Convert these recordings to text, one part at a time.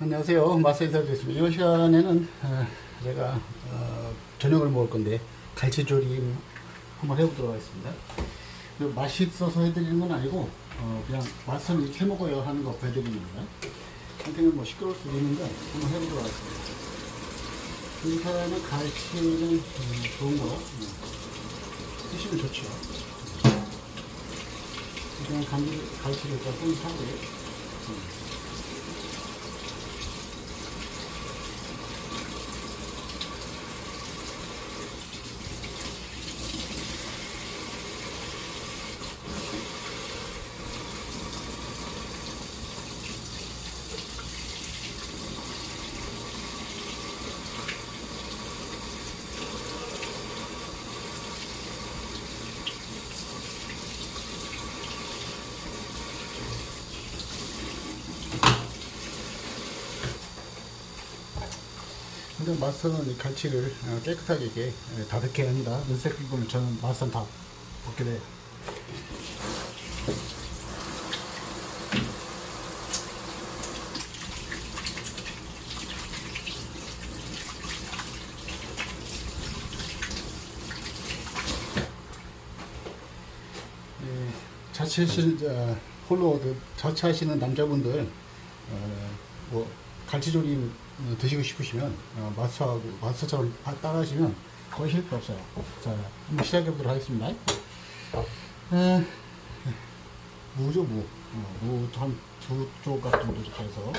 안녕하세요. 되겠습니다. 이번 시간에는 어, 제가 어, 저녁을 먹을 건데 갈치조림 한번 해보도록 하겠습니다. 이거 맛있어서 해드리는 건 아니고 어, 그냥 맛은 이렇게 해먹어야 하는 거 보여드리는 거예요. 한테는 뭐 시끄러울 수도 있는데 한번 해보도록 하겠습니다. 일단은 갈치는 음, 좋은 거 음, 드시면 좋죠. 그냥 갈치를 사고 음. 근데 마스터는 이 갈치를 어, 깨끗하게 예, 다듬게 합니다. 은색 부분을 저는 마스터는 다 벗게 돼요. 예, 자취하시는 자, 홀로 그 자취하시는 남자분들 어, 뭐 갈치조림 어, 드시고 싶으시면 어, 마스하고 마스처럼 따라 하시면 거의 실패 없어요. 자, 한번 시작해 보도록 하겠습니다. 에, 무죠 무. 어, 무한두 조각 정도 이렇게 해서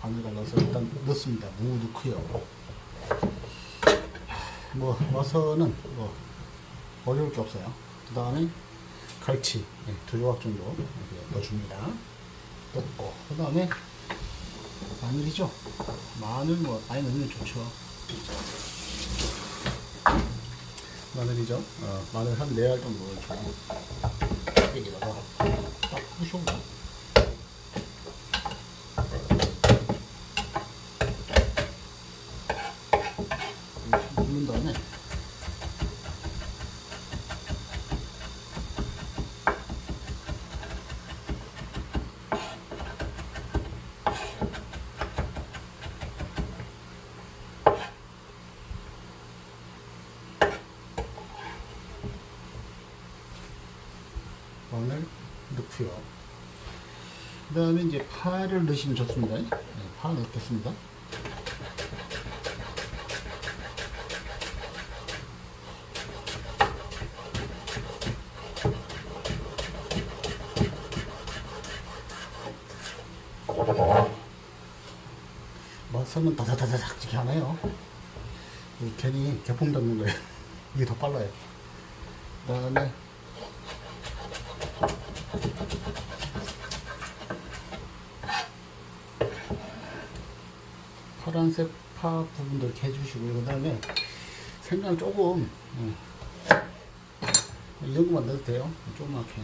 반을 갈라서 일단 넣습니다. 무 넣고요. 뭐 와서는 뭐 어려울 게 없어요. 그 다음에 갈치 네, 두 조각 정도 넣어줍니다. 넣고 그 다음에 마늘이죠. 마늘 뭐 많이 넣으면 좋죠. 마늘이죠. 어, 마늘 한네알 정도 넣어주고 여기다가 딱 부셔오고 묻는 다음에 마늘 넣고요. 그 다음에 이제 파를 넣으시면 좋습니다. 네, 파 넣겠습니다. 맛은 다다다닥 이렇게 하나요? 괜히 개폼 잡는 거예요. 이게 더 빨라요. 그 다음에 파란색 파 부분도 이렇게 해주시고요. 그 다음에 생강 조금 음, 이 정도만 넣어도 돼요. 조그맣게.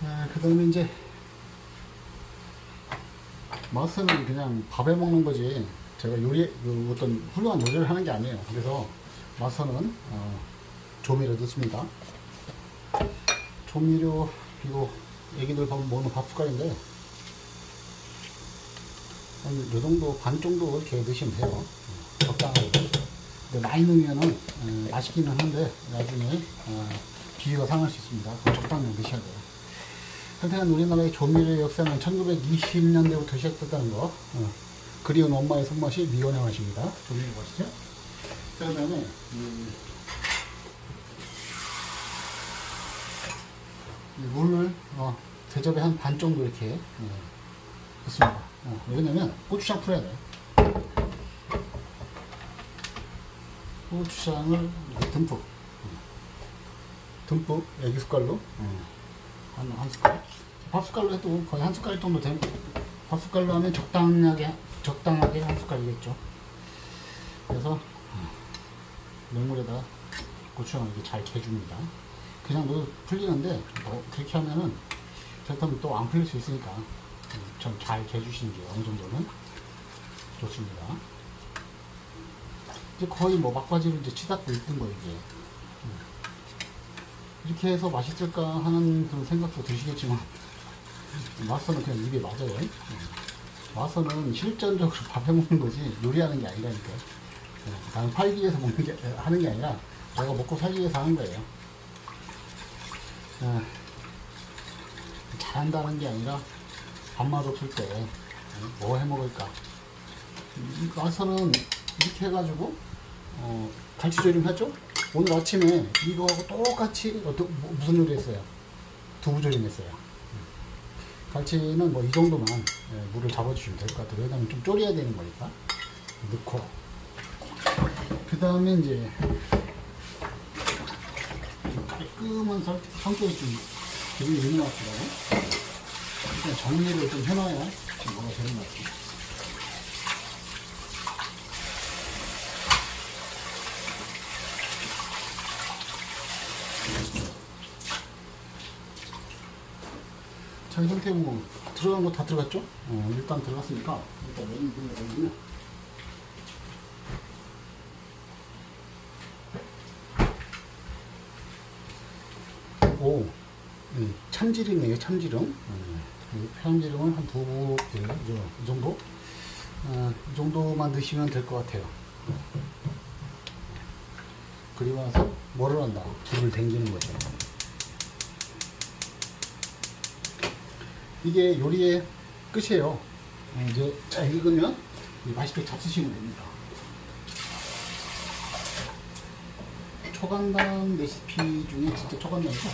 아, 그 다음에 이제 맛은 그냥 밥에 먹는 거지. 제가 요리 그 어떤 훌륭한 요리를 하는 게 아니에요. 그래서 맛은 어, 조미료 넣습니다. 조미료 이거 애기들 밥 먹는 밥 숟갈인데 한 요 정도 반 정도 이렇게 넣으시면 돼요. 어, 적당하게. 근데 많이 넣으면은 어, 맛있기는 한데 나중에 어, 비위가 상할 수 있습니다. 적당히 넣으셔야 돼요 하여튼 우리나라의 조미료의 역사는 1920년대부터 시작됐다는 거. 어. 그리운 엄마의 손맛이 미원의 맛입니다. 조미료 맛이죠. 그 다음에, 음, 이 물을, 어, 대접에 한 반 정도 이렇게 예, 넣습니다. 어, 왜냐면 고추장 풀어야 돼요. 고추장을 듬뿍 음, 듬뿍 애기 숟갈로 음, 한, 한 숟갈? 밥 숟갈로 해도 거의 한 숟갈 정도 되는 밥 숟갈로 하면 적당하게 적당하게 한 숟갈이겠죠. 그래서 음, 맹물에다가 고추장을 이렇게 잘 개줍니다. 그냥 뭐 풀리는데 뭐 그렇게 하면은 그렇다면 또 안 풀릴 수 있으니까 좀잘 개주시는 게 어느 정도는 좋습니다. 이제 거의 뭐 막바지로 이제 치닫고 있던 거예요, 이게. 음. 이렇게 해서 맛있을까 하는 그런 생각도 드시겠지만, 마스터는 그냥 입에 맞아요. 음. 마스터는 실전적으로 밥해 먹는 거지, 요리하는 게 아니라니까요. 음, 나는 팔기 위해서 먹는 게, 하는 게 아니라, 내가 먹고 살기 위해서 하는 거예요. 아, 잘한다는 게 아니라, 밥맛 없을 때 뭐 해 먹을까 와서는 이렇게 해가지고 어, 갈치 조림 했죠? 오늘 아침에 이거하고 똑같이 어떤 뭐, 무슨 요리 했어요? 두부 조림 했어요. 갈치는 뭐 이 정도만 예, 물을 잡아주시면 될 것 같아요. 왜냐면 좀 졸여야 되는 거니까. 넣고. 그 다음에 이제 깔끔한 성- 성격이 좀 되게 있는 것 같더라고요 정리를 좀 해놔야 지금 뭐가 되는 것 같아요. 자, 이 상태 뭐 들어간 거 다 들어갔죠? 어, 일단 들어갔으니까 일단 메인 분을 올리면 오, 음, 참지름이에요, 참지름. 음, 이 참지름은 한 두 부, 예, 이 정도? 어, 이 정도만 넣으시면 될 것 같아요. 그리고 나서 뭐를 한다? 불을 당기는 거죠. 이게 요리의 끝이에요. 어, 이제 잘 익으면 맛있게 잡수시면 됩니다. 초간단 레시피 중에 진짜 초간단이죠.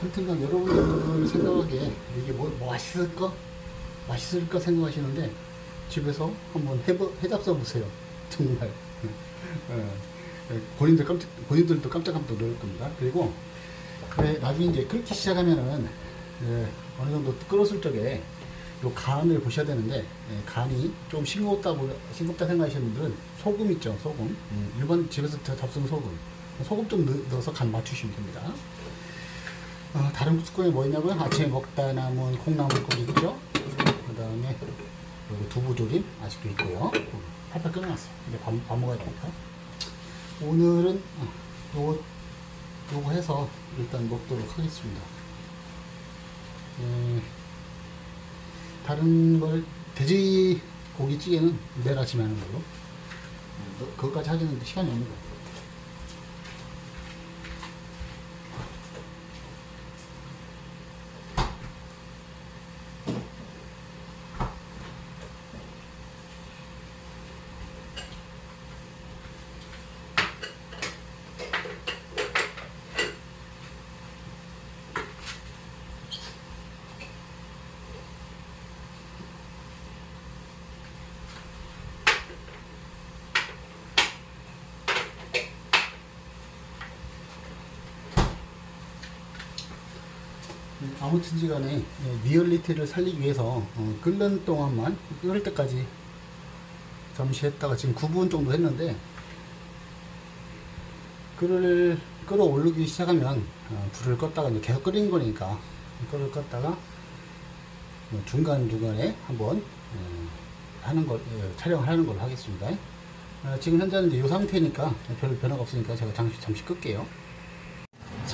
하여튼간 여러분들 생각하기에 이게 뭐, 뭐 맛있을까? 맛있을까 생각하시는데 집에서 한번 해보, 해잡숴 보세요. 정말. 예, 예, 본인들 깜짝, 본인들도 깜짝깜짝 놀랄 겁니다. 그리고 예, 나중에 이제 끓기 시작하면은 예, 어느 정도 끓었을 적에 요 간을 보셔야 되는데 예, 간이 좀 싱겁다 보- 싱겁다 생각하시는 분들은 소금 있죠 소금 음, 일반 집에서 잡수는 소금 소금 좀 넣- 넣어서 간 맞추시면 됩니다. 어, 다른 숟가락에 뭐 있냐고요? 아침에 먹다 남은 콩나물국이 있죠? 그 다음에 두부조림 아직도 있고요. 음, 팔팔 끓여놨어요. 이제 밥, 밥 먹어야 되니까. 오늘은 어, 요거, 요거 해서 일단 먹도록 하겠습니다. 예, 다른 걸, 돼지 고기찌개는 내일 아침에 하는 걸로. 어, 그것까지 하기는 시간이 없는 것 같아요. 아무튼지 간에 예, 리얼리티를 살리기 위해서 어, 끓는 동안만 끓을 때까지 잠시 했다가 지금 9분 정도 했는데 끓을 끓어오르기 시작하면 어, 불을 껐다가 이제 계속 끓이는 거니까 끓을 껐다가 뭐 중간중간에 한번 어, 하는 걸 예, 촬영을 하는 걸로 하겠습니다. 어, 지금 현재는 이 상태니까 별 변화가 없으니까 제가 잠시 잠시 끌게요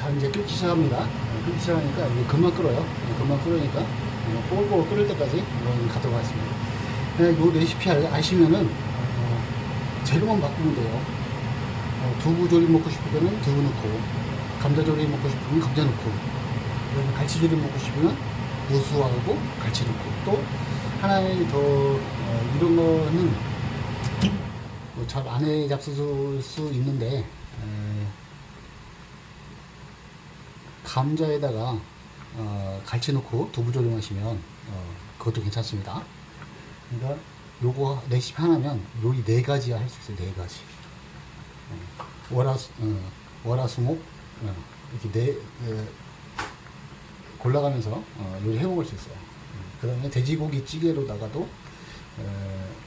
자 이제 끓기 시작합니다. 어, 끓기 시작하니까 금방 끓어요. 어, 금방 끓으니까 어, 뽀글뽀글 끓을 때까지 가도록 하겠습니다. 네, 이 레시피 알- 아시면은 어, 재료만 바꾸면 돼요. 어, 두부 조림 먹고 싶을 때는 두부 넣고 감자 조림 먹고 싶으면 감자 넣고 여러분 갈치 조림 먹고 싶으면 무수하고 갈치 넣고. 또 하나의 더 어, 이런 거는 뭐잘 안에 잡수실 수 있는데 에, 감자에다가 어, 갈치 넣고 두부 조림 하시면 어, 그것도 괜찮습니다. 그러니까 요거 레시피 하나면 요리 네 가지 할 수 있어요. 네 가지. 어, 월화수, 어, 월화수목 어, 이렇게 네 에, 골라가면서 어, 요리 해 먹을 수 있어요. 그 다음에 돼지고기 찌개로다가도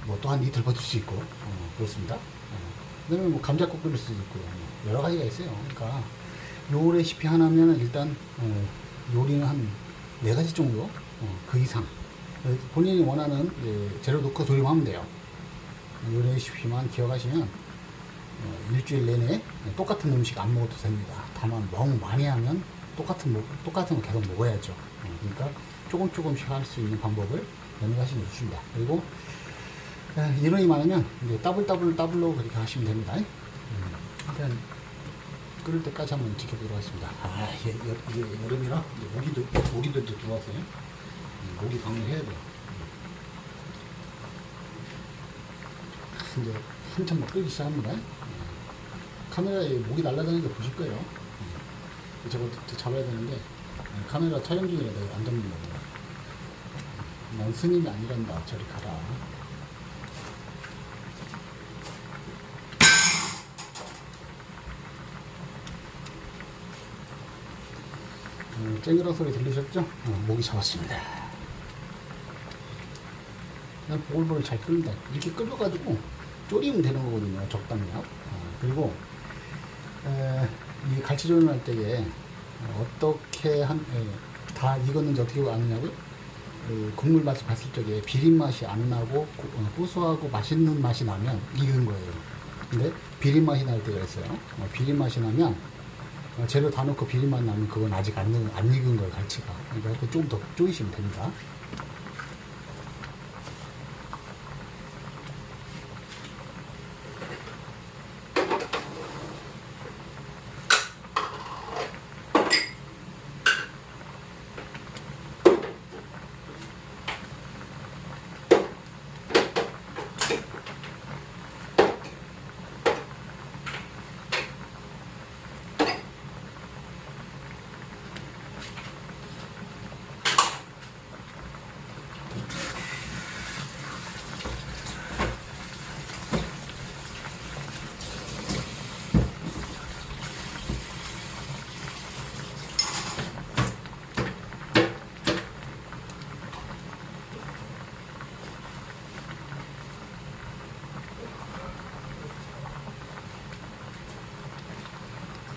뭐 또 한 이틀 버틸 수 있고 어, 그렇습니다. 어, 그 다음에 뭐 감자국 끓일 수도 있고 뭐 여러 가지가 있어요. 그러니까 요 레시피 하나면 일단 어, 요리는 한 네 가지 정도 어, 그 이상 어, 본인이 원하는 예, 재료 넣고 조림하면 돼요. 요 레시피만 기억하시면 어, 일주일 내내 똑같은 음식 안 먹어도 됩니다. 다만 너무 많이 하면 똑같은 먹, 똑같은 거 계속 먹어야죠. 어, 그러니까 조금 조금씩 할 수 있는 방법을 연구하시면 좋습니다. 그리고 에, 인원이 많으면 이제 더블 더블 더블로 그렇게 하시면 됩니다. 음, 일단 끓을 때까지 한번 지켜보도록 하겠습니다. 아, 이게, 여- 이게 여름이라 모기도 모기도 이제 들어왔어요. 음, 모기 방류해야 돼요. 음. 이제 한참 막 끓기 시작합니다. 음. 카메라에 모기 날아다니는 거 보실 거예요. 음. 저거 더 잡아야 되는데 음, 카메라 촬영 중이라 내가 안 잡는 거고. 난 스님이 아니란다. 저리 가라. 음, 쨍그랑 소리 들리셨죠? 어, 목이 잡았습니다. 그냥 보글보글 잘 끓는다. 이렇게 끓여가지고 졸이면 되는 거거든요. 적당히요. 어, 그리고 에, 이 갈치조림 할 때에 어떻게 한, 에, 다 익었는지 어떻게 아느냐고요? 그 국물 맛을 봤을 적에 비린 맛이 안 나고 고- 어, 고소하고 맛있는 맛이 나면 익은 거예요. 근데 비린 맛이 날 때가 있어요. 어, 비린 맛이 나면 어, 재료 다 넣고 비린 맛 나면 그건 아직 안, 익은- 안 익은 거예요, 갈치가. 그러니까 조금 더 쪼이시면 됩니다.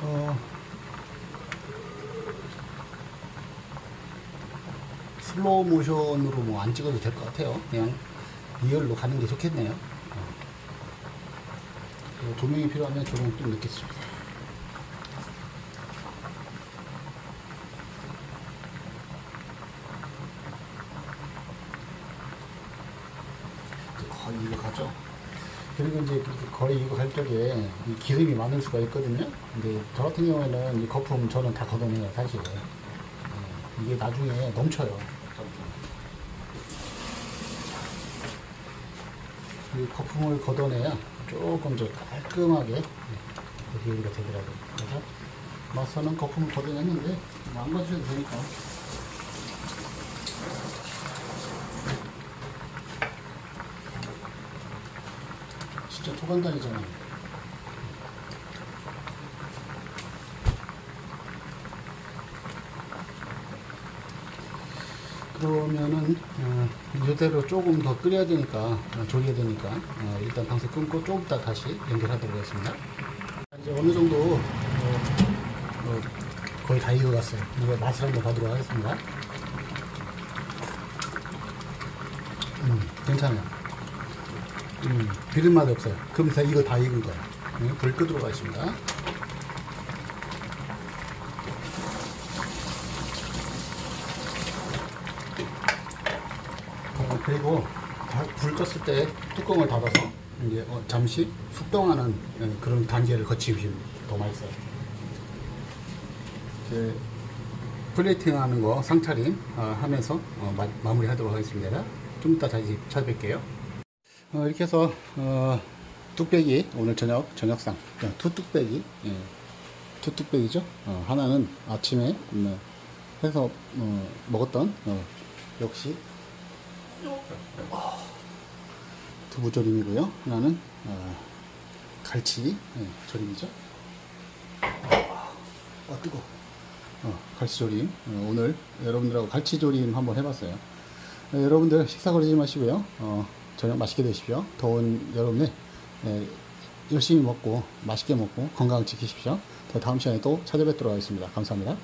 어, 슬로우 모션으로 뭐 안 찍어도 될 것 같아요. 그냥 리얼로 가는 게 좋겠네요. 어. 조명이 필요하면 조명 좀 넣겠습니다. 거의 이거 가죠. 그리고 이제 거의 이거 할 적에 이 기름이 많을 수가 있거든요. 근데 저 같은 경우에는 이 거품 저는 다 걷어내요, 사실. 예, 이게 나중에 넘쳐요. 이 거품을 걷어내야 조금 더 깔끔하게 예, 요리가 되더라고요. 그래서 맛서는 거품을 걷어냈는데 뭐안 가주셔도 되니까. 진짜 토간단이잖아. 그러면은 어, 이대로 조금 더 끓여야 되니까 어, 졸여야 되니까 어, 일단 방송 끊고 조금 이따 다시 연결하도록 하겠습니다. 이제 어느 정도 어, 어, 거의 다 익어갔어요. 이거 맛을 한번 보도록 하겠습니다. 음, 괜찮아요. 음, 비린 맛이 없어요. 그러면서 이거 다 익은 거예요. 음, 불 끄도록 하겠습니다. 어, 그리고 다- 불 껐을 때 뚜껑을 닫아서 이제 어, 잠시 숙성하는 예, 그런 단계를 거치시면 더 맛있어요. 이제 플레이팅 하는 거 상차림 어, 하면서 어, 마, 마무리하도록 하겠습니다. 좀 이따 다시 찾아뵐게요. 어, 이렇게 해서 어, 뚝배기 오늘 저녁 저녁상 어, 두 뚝배기 예, 두 뚝배기죠. 어, 하나는 아침에 음, 해서 어, 먹었던 어, 역시 어, 두부조림이고요. 하나는 어, 갈치 예, 조림이죠. 아 뜨거. 어, 갈치조림 어, 오늘 여러분들하고 갈치조림 한번 해봤어요. 네, 여러분들 식사 거리지 마시고요. 어, 저녁 맛있게 드십시오. 더운 여름에 예, 열심히 먹고 맛있게 먹고 건강 지키십시오. 더 다음 시간에 또 찾아뵙도록 하겠습니다. 감사합니다.